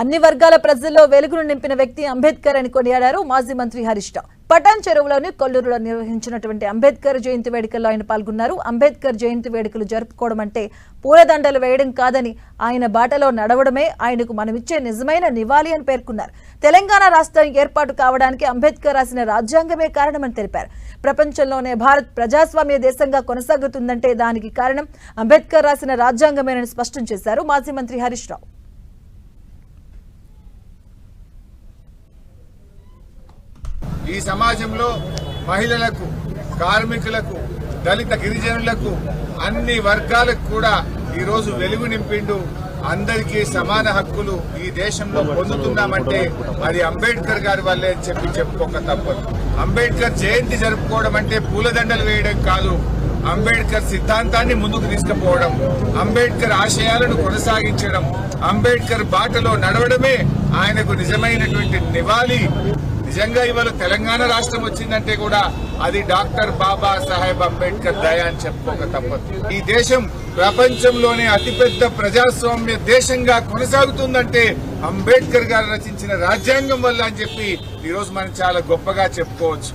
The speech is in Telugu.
అన్ని వర్గాల ప్రజల్లో వెలుగును నింపిన వ్యక్తి అంబేద్కర్ అని కొనియాడారు మాజీ మంత్రి హరీష్ రావు. పటాన్ చెరువులోని కొల్లూరులో నిర్వహించినటువంటి అంబేద్కర్ జయంతి వేడుకల్లో ఆయన పాల్గొన్నారు. అంబేద్కర్ జయంతి వేడుకలు జరుపుకోవడం అంటే పూలదండలు వేయడం కాదని ఆయన బాటలో నడవడమే ఆయనకు మనమిచ్చే నిజమైన నివాళి అని పేర్కొన్నారు. తెలంగాణ రాష్ట్రం ఏర్పాటు కావడానికి అంబేద్కర్ రాసిన రాజ్యాంగమే కారణమని తెలిపారు. ప్రపంచంలోనే భారత్ ప్రజాస్వామ్య దేశంగా కొనసాగుతుందంటే దానికి కారణం అంబేద్కర్ రాసిన రాజ్యాంగమేనని స్పష్టం చేశారు మాజీ మంత్రి హరీష్ రావు. ఈ సమాజంలో మహిళలకు కార్మికులకు దళిత గిరిజనులకు అన్ని వర్గాలకు కూడా ఈరోజు వెలుగు నింపిండు. అందరికీ సమాన హక్కులు ఈ దేశంలో పొందుతున్నామంటే అది అంబేద్కర్ గారి వల్లే అని చెప్పి చెప్పుకోక తప్పదు. అంబేద్కర్ జయంతి జరుపుకోవడం అంటే పూలదండలు వేయడం కాదు. అంబేద్కర్ సిద్ధాంతాన్ని ముందుకు తీసుకుపోవడం అంబేద్కర్ ఆశయాలను కొనసాగించడం అంబేద్కర్ బాటలో నడవడమే ఆయనకు నిజమైనటువంటి నివాళి. నిజంగా ఇవాళ తెలంగాణ రాష్ట్రం వచ్చిందంటే కూడా అది డాక్టర్ బాబా సాహెబ్ అంబేద్కర్ దయ అని చెప్పుకోక తప్పదు. ఈ దేశం ప్రపంచంలోనే అతిపెద్ద ప్రజాస్వామ్య దేశంగా కొనసాగుతుందంటే అంబేద్కర్ గారు రచించిన రాజ్యాంగం వల్ల అని చెప్పి ఈరోజు మనం చాలా గొప్పగా చెప్పుకోవచ్చు.